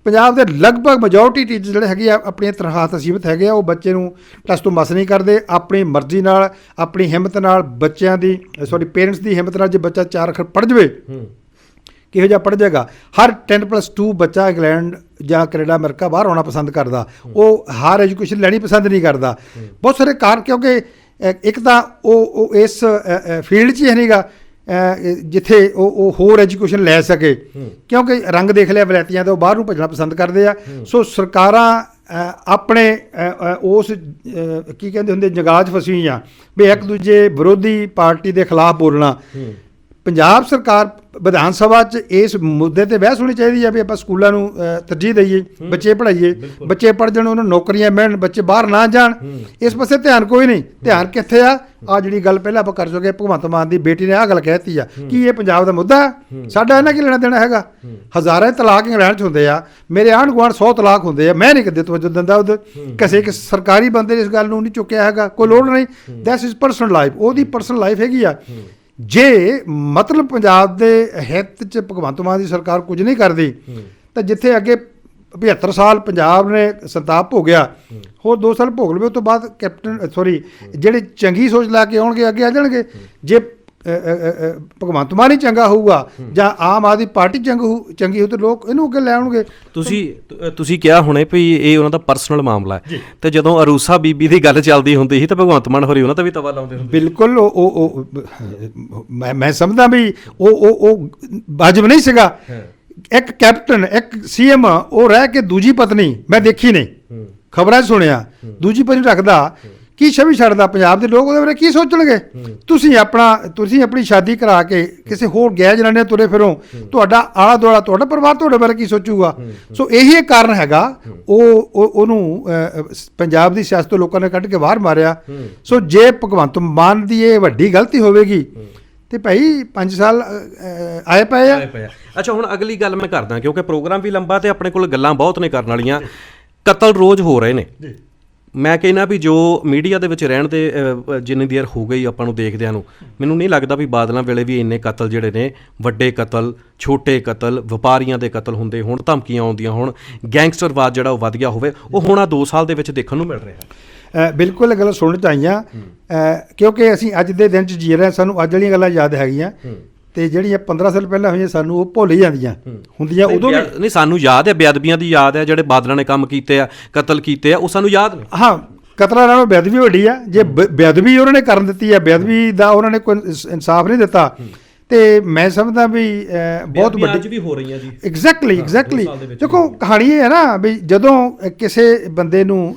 ਪੰਜਾਬ ਦੇ ਲਗਭਗ ਮੈਜੋਰਟੀ ਟੀਚਰ ਜਿਹੜੇ ਹੈਗੇ ਆ, ਆਪਣੀਆਂ ਤਨਖਾਹ ਤੱਕ ਸੀਮਿਤ ਹੈਗੇ ਆ, ਉਹ ਬੱਚੇ ਨੂੰ ਟਸ ਤੋਂ ਮਸ ਨਹੀਂ ਕਰਦੇ, ਆਪਣੀ ਮਰਜ਼ੀ ਨਾਲ, ਆਪਣੀ ਹਿੰਮਤ ਨਾਲ ਬੱਚਿਆਂ ਦੀ ਸੌਰੀ ਪੇਰੈਂਟਸ ਦੀ ਹਿੰਮਤ ਨਾਲ ਜੇ ਬੱਚਾ ਚਾਰ ਅੱਖਰ ਪੜ੍ਹ ਜਵੇ, ਕਿਹੋ ਜਿਹਾ ਪੜ੍ਹ ਜਾਏਗਾ ਹਰ 10+2 ਬੱਚਾ ਇੰਗਲੈਂਡ ਜਾਂ ਕੈਨੇਡਾ ਅਮਰੀਕਾ ਬਾਹਰ ਆਉਣਾ ਪਸੰਦ ਕਰਦਾ। ਉਹ ਹਾਰ ਐਜੂਕੇਸ਼ਨ ਲੈਣੀ ਪਸੰਦ ਨਹੀਂ ਕਰਦਾ। ਬਹੁਤ ਸਾਰੇ ਕਾਰਨ ਕਿਉਂਕਿ ਇੱਕ ਤਾਂ ਉਹ ਉਹ ਇਸ ਫੀਲਡ 'ਚ ਹੀ ਨਹੀਂਗਾ ਜਿੱਥੇ ਉਹ ਉਹ ਹੋਰ ਐਜੂਕੇਸ਼ਨ ਲੈ ਸਕੇ। ਕਿਉਂਕਿ ਰੰਗ ਦੇਖ ਲਿਆ ਵਲੈਤੀਆਂ ਤੇ ਉਹ ਬਾਹਰ ਨੂੰ ਭੱਜਣਾ ਪਸੰਦ ਕਰਦੇ ਆ। ਸੋ ਸਰਕਾਰਾਂ ਆਪਣੇ ਉਸ ਕੀ ਕਹਿੰਦੇ ਹੁੰਦੇ ਜਗਾਜ ਫਸੀ ਆ ਵੀ ਇੱਕ ਦੂਜੇ ਵਿਰੋਧੀ ਪਾਰਟੀ ਦੇ ਖਿਲਾਫ ਬੋਲਣਾ। ਪੰਜਾਬ ਸਰਕਾਰ ਵਿਧਾਨ ਸਭਾ 'ਚ ਇਸ ਮੁੱਦੇ ਤੇ ਬਹਿਸ ਹੋਣੀ ਚਾਹੀਦੀ ਹੈ ਵੀ ਆਪਾਂ ਸਕੂਲਾਂ ਨੂੰ ਤਰਜੀਹ ਦਈਏ ਬੱਚੇ ਪੜ੍ਹਾਈਏ। ਬੱਚੇ ਪੜ੍ਹ ਜਾਣ ਉਹਨਾਂ ਨੂੰ ਨੌਕਰੀਆਂ ਮਿਲਣ ਬੱਚੇ ਬਾਹਰ ਨਾ ਜਾਣ। ਇਸ ਪਾਸੇ ਧਿਆਨ ਕੋਈ ਨਹੀਂ। ਧਿਆਨ ਕਿੱਥੇ ਆ? ਆ ਜਿਹੜੀ ਗੱਲ ਪਹਿਲਾਂ ਆਪਾਂ ਕਰ ਚੁੱਕੇ ਭਗਵੰਤ ਮਾਨ ਦੀ ਬੇਟੀ ਨੇ ਆ ਗੱਲ ਕਹਿਤੀ ਆ। ਕੀ ਇਹ ਪੰਜਾਬ ਦਾ ਮੁੱਦਾ? ਸਾਡਾ ਇਹਨਾਂ ਕੀ ਲੈਣਾ ਦੇਣਾ ਹੈਗਾ? ਹਜ਼ਾਰਾਂ ਤਲਾਕ ਇੰਗਲੈਂਡ 'ਚ ਹੁੰਦੇ ਆ। ਮੇਰੇ ਆਂਢ ਗੁਆਂਢ 100 ਤਲਾਕ ਹੁੰਦੇ ਆ। ਮੈਂ ਨਹੀਂ ਕਦੇ ਤਵੱਜੋ ਦਿੰਦਾ ਉਹਦੇ। ਕਿਸੇ ਇੱਕ ਸਰਕਾਰੀ ਬੰਦੇ ਨੇ ਇਸ ਗੱਲ ਨੂੰ ਨਹੀਂ ਚੁੱਕਿਆ ਹੈਗਾ। ਕੋਈ ਲੋੜ ਨਹੀਂ। ਦੈਟਸ ਇਜ਼ ਪਰਸਨਲ ਲਾਈਫ ਉਹਦੀ ਪਰਸਨਲ ਲਾਈਫ ਹੈਗੀ ਆ। ਜੇ ਮਤਲਬ ਪੰਜਾਬ ਦੇ ਹਿੱਤ 'ਚ ਭਗਵੰਤ ਮਾਨ ਦੀ ਸਰਕਾਰ ਕੁਝ ਨਹੀਂ ਕਰਦੀ ਤਾਂ ਜਿੱਥੇ ਅੱਗੇ 75 ਸਾਲ ਪੰਜਾਬ ਨੇ ਸੰਤਾਪ ਭੋਗਿਆ ਹੋਰ 2 ਸਾਲ ਭੋਗ ਲਵੇ ਉਸ ਤੋਂ ਬਾਅਦ ਕੈਪਟਨ ਸੌਰੀ ਜਿਹੜੇ ਚੰਗੀ ਸੋਚ ਲਾ ਕੇ ਆਉਣਗੇ ਅੱਗੇ ਆ ਜਾਣਗੇ। ਜੇ ਭਗਵੰਤ ਮਾਨ ਹੀ ਚੰਗਾ ਹੋਊਗਾ ਜਾਂ ਆਮ ਆਦਮੀ ਪਾਰਟੀ ਚੰਗ ਹੋਊ ਚੰਗੀ ਹੋਊ ਤੇ ਲੋਕ ਇਹਨੂੰ ਅੱਗੇ ਲੈ ਆਉਣਗੇ। ਤੁਸੀਂ ਤੁਸੀਂ ਕਿਹਾ ਹੁਣੇ ਵੀ ਇਹ ਉਹਨਾਂ ਦਾ ਪਰਸਨਲ ਮਾਮਲਾ ਹੈ। ਤੇ ਜਦੋਂ ਅਰੂਸਾ ਬੀਬੀ ਦੀ ਗੱਲ ਚੱਲਦੀ ਹੁੰਦੀ ਸੀ ਤਾਂ ਭਗਵੰਤ ਮਾਨ ਹੋਰੀ ਉਹਨਾਂ ਤੇ ਵੀ ਤਵਾ ਲਾਉਂਦੇ ਹੁੰਦੇ ਬਿਲਕੁਲ ਉਹ ਉਹ ਉਹ- ਮੈਂ ਮੈਂ ਸਮਝਦਾ ਵੀ ਉਹ ਉਹ ਉਹ ਵਾਜਬ ਨਹੀਂ ਸੀਗਾ। ਇੱਕ ਕੈਪਟਨ ਇੱਕ ਸੀਐਮ ਉਹ ਰਹਿ ਕੇ ਦੂਜੀ ਪਤਨੀ ਮੈਂ ਦੇਖੀ ਨਹੀਂ। ਖਬਰਾਂ 'ਚ ਸੁਣਿਆ। ਦੂਜੀ ਪਤਨੀ ਰੱਖਦਾ। ਕੀ ਛਵੀ ਛੱਡਦਾ ਪੰਜਾਬ ਦੇ ਲੋਕ ਉਹਦੇ ਬਾਰੇ ਕੀ ਸੋਚਣਗੇ? ਤੁਸੀਂ ਆਪਣਾ ਤੁਸੀਂ ਆਪਣੀ ਸ਼ਾਦੀ ਕਰਾ ਕੇ ਕਿਸੇ ਹੋਰ ਗੈਰ ਜਨਾਨੇ ਤੁਰੇ ਫਿਰੋ। ਤੁਹਾਡਾ ਆਲਾ ਦੁਆਲਾ ਤੁਹਾਡਾ ਪਰਿਵਾਰ ਤੁਹਾਡੇ ਬਾਰੇ ਕੀ ਸੋਚੂਗਾ? ਸੋ ਇਹੀ ਇੱਕ ਕਾਰਨ ਹੈਗਾ। ਉਹ ਉਹ- ਉਹਨੂੰ ਪੰਜਾਬ ਦੀ ਸਿਆਸਤ ਤੋਂ ਲੋਕਾਂ ਨੇ ਕੱਢ ਕੇ ਬਾਹਰ ਮਾਰਿਆ। ਸੋ ਜੇ ਭਗਵੰਤ ਮਾਨ ਦੀ ਇਹ ਵੱਡੀ ਗਲਤੀ ਹੋਵੇਗੀ ਤੇ ਭਾਈ 5 ਸਾਲ ਅਹ, ਅਹ, ਆਏ ਪਏ ਆ। ਆਏ ਪਏ ਆ। ਅੱਛਾ ਹੁਣ ਅਗਲੀ ਗੱਲ ਮੈਂ ਕਰਦਾ ਕਿਉਂਕਿ ਪ੍ਰੋਗਰਾਮ ਵੀ ਲੰਬਾ ਤੇ ਆਪਣੇ ਕੋਲ ਗੱਲਾਂ ਬਹੁਤ ਨੇ ਕਰਨ ਵਾਲੀਆਂ। ਕਤਲ ਰੋਜ਼ ਹੋ ਰਹੇ ਨੇ। ਮੈਂ ਕਹਿੰਦਾ ਵੀ ਜੋ ਮੀਡੀਆ ਦੇ ਵਿੱਚ ਰਹਿਣ ਦੇ ਜਿੰਨੀ ਦੇਰ ਹੋ ਗਈ ਆਪਾਂ ਨੂੰ ਦੇਖਦਿਆਂ ਨੂੰ ਮੈਨੂੰ ਨਹੀਂ ਲੱਗਦਾ ਵੀ ਬਾਦਲਾਂ ਵੇਲੇ ਵੀ ਇੰਨੇ ਕਤਲ ਜਿਹੜੇ ਨੇ ਵੱਡੇ ਕਤਲ ਛੋਟੇ ਕਤਲ ਵਪਾਰੀਆਂ ਦੇ ਕਤਲ ਹੁੰਦੇ ਹੁਣ ਧਮਕੀਆਂ ਆਉਂਦੀਆਂ ਹੁਣ ਗੈਂਗਸਟਰਵਾਦ ਜਿਹੜਾ ਉਹ ਵਧ ਗਿਆ ਹੋਵੇ ਉਹ ਹੁਣ ਆ 2 ਸਾਲ ਦੇ ਵਿੱਚ ਦੇਖਣ ਨੂੰ ਮਿਲ ਰਿਹਾ ਹੈ। ਬਿਲਕੁਲ ਇਹ ਗੱਲ ਸੁਣਨ ਚ ਆਈਆਂ। ਕਿਉਂਕਿ ਅਸੀਂ ਅੱਜ ਦੇ ਦਿਨ ਚ ਜੀ ਰਹੇ ਸਾਨੂੰ ਅੱਜ ਵਾਲੀਆਂ ਗੱਲਾਂ ਯਾਦ ਹੈਗੀਆਂ। ਤੇ ਜਿਹੜੀਆਂ 15 ਸਾਲ ਪਹਿਲਾਂ ਹੋਈਆਂ ਸਾਨੂੰ ਉਹ ਭੁੱਲ ਜਾਂਦੀਆਂ। ਹੁੰਦੀਆਂ ਉਦੋਂ ਵੀ ਨਹੀਂ ਸਾਨੂੰ ਯਾਦ ਹੈ ਬੇਅਦਬੀਆਂ ਦੀ ਯਾਦ ਹੈ ਜਿਹੜੇ ਬਾਦਲਾਂ ਨੇ ਕੰਮ ਕੀਤੇ ਆ ਕਤਲ ਕੀਤੇ ਆ ਉਹ ਸਾਨੂੰ ਯਾਦ ਨੇ। ਹਾਂ ਕਤਰਾ ਨਾਲੋਂ ਬੇਅਦਬੀ ਵੱਡੀ ਆ। ਜੇ ਬੇਅਦਬੀ ਉਹਨਾਂ ਨੇ ਕਰਨ ਦਿੱਤੀ ਆ ਬੇਅਦਬੀ ਦਾ ਉਹਨਾਂ ਨੇ ਕੋਈ ਇਨਸ- ਇਨਸਾਫ ਨਹੀਂ ਦਿੱਤਾ। ਤੇ ਮੈਂ ਸਮਝਦਾ ਵੀ ਬਹੁਤ ਵੱਡੀ ਅੱਜ ਵੀ ਹੋ ਰਹੀਆਂ ਜੀ। ਐਗਜ਼ੈਕਟਲੀ ਐਗਜ਼ੈਕਟਲੀ ਦੇ ਦੇਖੋ ਕਹਾਣੀ ਇਹ ਹੈ ਨਾ ਵੀ ਜਦੋਂ ਕਿਸੇ ਬੰਦੇ ਨੂੰ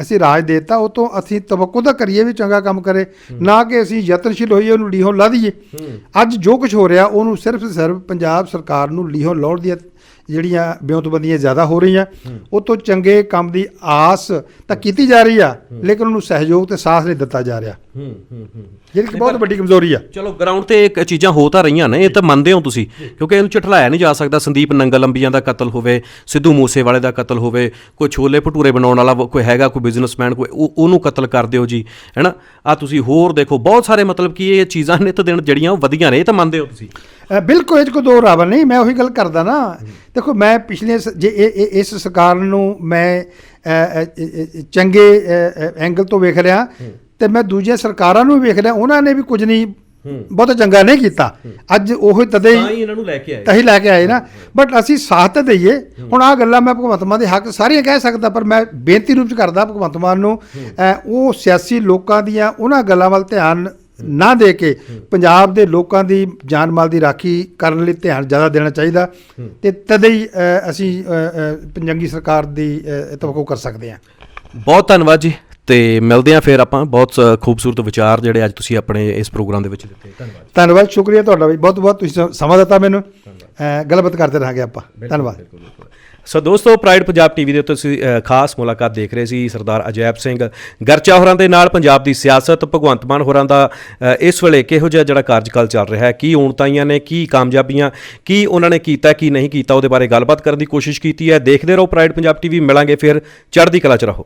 ਅਸੀਂ ਰਾਜ ਦੇਤਾ ਉਹ ਤੋਂ ਅਸੀਂ ਤਵੱਕੋ ਤਾਂ ਕਰੀਏ ਵੀ ਚੰਗਾ ਕੰਮ ਕਰੇ ਨਾ ਕਿ ਅਸੀਂ ਯਤਨਸ਼ੀਲ ਹੋਈਏ ਉਹਨੂੰ ਲੀਹੋਂ ਲਾ ਦਈਏ। ਅੱਜ ਜੋ ਕੁਝ ਹੋ ਰਿਹਾ ਉਹਨੂੰ ਸਿਰਫ ਸਿਰਫ ਪੰਜਾਬ ਸਰਕਾਰ ਨੂੰ ਲੀਹੋਂ ਲਾਉਣ ਦੀਆਂ ਜਿਹੜੀਆਂ ਬਿਉਂਤਬੰਦੀਆਂ ਜ਼ਿਆਦਾ ਹੋ ਰਹੀਆਂ ਉਹ ਤੋਂ ਚੰਗੇ ਕੰਮ ਦੀ ਆਸ ਤਾਂ ਕੀਤੀ ਜਾ ਰਹੀ ਆ ਲੇਕਿਨ ਉਹਨੂੰ ਸਹਿਯੋਗ ਤੇ ਸਾਥ ਨਹੀਂ ਦਿੱਤਾ ਜਾ ਰਿਹਾ। ਹੂੰ ਹੂੰ ਹੂੰ। ਜਿਹੜੀ ਕਿ ਬਹੁਤ ਵੱਡੀ ਕਮਜ਼ੋਰੀ ਆ। ਚਲੋ ਗਰਾਊਂਡ ਤੇ ਇੱਕ ਚੀਜ਼ਾਂ ਹੋ ਤਾਂ ਰਹੀਆਂ ਨੇ ਇਹ ਤਾਂ ਮੰਨਦੇ ਹੋ ਤੁਸੀਂ ਕਿਉਂਕਿ ਇਹਨੂੰ ਝਟਲਾਇਆ ਨਹੀਂ ਜਾ ਸਕਦਾ ਸੰਦੀਪ ਨੰਗਲ ਅੰਬੀਆਂ ਦਾ ਕਤਲ ਹੋਵੇ ਸਿੱਧੂ ਮੂਸੇਵਾਲੇ ਦਾ ਕਤਲ ਹੋਵੇ ਕੋਈ ਛੋਲੇ ਭਟੂਰੇ ਬਣਾਉਣ ਵਾਲਾ ਕੋਈ ਹੈਗਾ ਕੋਈ ਬਿਜ਼ਨਸਮੈਨ ਕੋਈ ਉਹ- ਉਹਨੂੰ ਕਤਲ ਕਰ ਦਿਓ ਜੀ ਹੈਨਾ? ਆ ਤੁਸੀਂ ਹੋਰ ਦੇਖੋ ਬਹੁਤ ਸਾਰੇ ਮਤਲਬ ਕਿ ਇਹ ਚੀਜ਼ਾਂ ਨਿਤ ਦਿਨ ਜਿਹੜੀਆਂ ਉਹ ਵਧੀਆਂ ਨੇ ਇਹ ਤਾਂ ਮੰਨਦੇ ਹੋ ਤੁਸੀਂ। ਬਿਲਕੁਲ ਇਹ ਕੋਈ ਦੋ ਰਾਵਲ ਨਹੀਂ ਮੈਂ ਉਹੀ ਗੱਲ ਕਰਦਾ ਨਾ। ਦੇਖੋ ਮੈਂ ਪਿਛਲੇ ਜੇ ਇਸ ਸਰਕਾਰ ਨੂੰ ਮੈਂ ਚੰਗੇ ਐਂਗਲ ਤੋਂ ਵੇਖ ਰਿਹਾ ਤੇ ਮੈਂ ਦੂਜੀਆਂ ਸਰਕਾਰਾਂ ਨੂੰ ਵੀ ਵੇਖ ਰਿਹਾ ਉਹਨਾਂ ਨੇ ਵੀ ਕੁਝ ਨਹੀਂ ਬਹੁਤ ਚੰਗਾ ਨਹੀਂ ਕੀਤਾ। ਅੱਜ ਉਹ ਤਦੇ ਹੀ ਹੀ ਇਹਨਾਂ ਨੂੰ ਲੈ ਕੇ ਆਏ। ਤਹੀ ਲੈ ਕੇ ਆਏ ਨਾ। ਬਟ ਅਸੀਂ ਸਾਥ ਤਾਂ ਦਈਏ ਹੁਣ ਆ ਗੱਲਾਂ ਮੈਂ ਭਗਵੰਤ ਮਾਨ ਦੇ ਹੱਕ ਸਾਰੀਆਂ ਕਹਿ ਸਕਦਾ ਪਰ ਮੈਂ ਬੇਨਤੀ ਰੂਪ ਚ ਕਰਦਾ ਭਗਵੰਤ ਮਾਨ ਨੂੰ ਉਹ ਸਿਆਸੀ ਲੋਕਾਂ ਦੀਆਂ ਉਹਨਾਂ ਗੱਲਾਂ ਵੱਲ ਧਿਆਨ ਨਾ ਦੇ ਕੇ ਪੰਜਾਬ ਦੇ ਲੋਕਾਂ ਦੀ ਜਾਨ ਮਾਲ ਦੀ ਰਾਖੀ ਕਰਨ ਲਈ ਧਿਆਨ ਜ਼ਿਆਦਾ ਦੇਣਾ ਚਾਹੀਦਾ ਤੇ ਤਦੇ ਹੀ ਅਸੀਂ ਪੰਜਾਬੀ ਸਰਕਾਰ ਦੀ ਤਵੱਕੋ ਕਰ ਸਕਦੇ ਹਾਂ। ਬਹੁਤ ਧੰਨਵਾਦ ਜੀ। ਤੇ ਮਿਲਦੇ ਆ ਫਿਰ ਆਪਾਂ। ਬਹੁਤ ਖੂਬਸੂਰਤ ਵਿਚਾਰ ਜਿਹੜੇ ਅੱਜ ਤੁਸੀਂ ਆਪਣੇ ਇਸ ਪ੍ਰੋਗਰਾਮ ਦੇ ਵਿੱਚ ਦਿੱਤੇ। ਧੰਨਵਾਦ। ਧੰਨਵਾਦ ਸ਼ੁਕਰੀਆ ਤੁਹਾਡਾ ਵੀ। ਬਹੁਤ ਬਹੁਤ ਤੁਸੀਂ ਸਮਾਂ ਦਿੱਤਾ ਮੈਨੂੰ। ਗੱਲਬਾਤ ਕਰਦੇ ਰਹਾਂਗੇ ਆਪਾਂ। ਧੰਨਵਾਦ। ਸੋ ਦੋਸਤੋ ਪ੍ਰਾਈਡ ਪੰਜਾਬ ਟੀਵੀ ਦੇ ਉੱਤੇ ਤੁਸੀਂ ਖਾਸ ਮੁਲਾਕਾਤ ਦੇਖ ਰਹੇ ਸੀ ਸਰਦਾਰ ਅਜੈਬ ਸਿੰਘ ਗਰਚਾ ਹੋਰਾਂ ਦੇ ਨਾਲ ਪੰਜਾਬ ਦੀ ਸਿਆਸਤ ਭਗਵੰਤ ਮਾਨ ਹੋਰਾਂ ਦਾ ਇਸ ਵੇਲੇ ਕਿਹੋ ਜਿਹਾ ਜਿਹੜਾ ਕਾਰਜਕਾਲ ਚੱਲ ਰਿਹਾ ਹੈ? ਕੀ ਉਣਤਾਈਆਂ ਨੇ ਕੀ ਕਾਮਯਾਬੀਆਂ ਕੀ ਉਹਨਾਂ ਨੇ ਕੀਤਾ ਕੀ ਨਹੀਂ ਕੀਤਾ ਉਹਦੇ ਬਾਰੇ ਗੱਲਬਾਤ ਕਰਨ ਦੀ ਕੋਸ਼ਿਸ਼ ਕੀਤੀ ਹੈ। ਦੇਖਦੇ ਰਹੋ ਪ੍ਰਾਈਡ ਪੰਜਾਬ ਟੀਵੀ। ਮਿਲਾਂਗੇ ਫਿਰ। ਚੜ੍ਹਦੀ ਕਲਾ ਚ ਰਹੋ।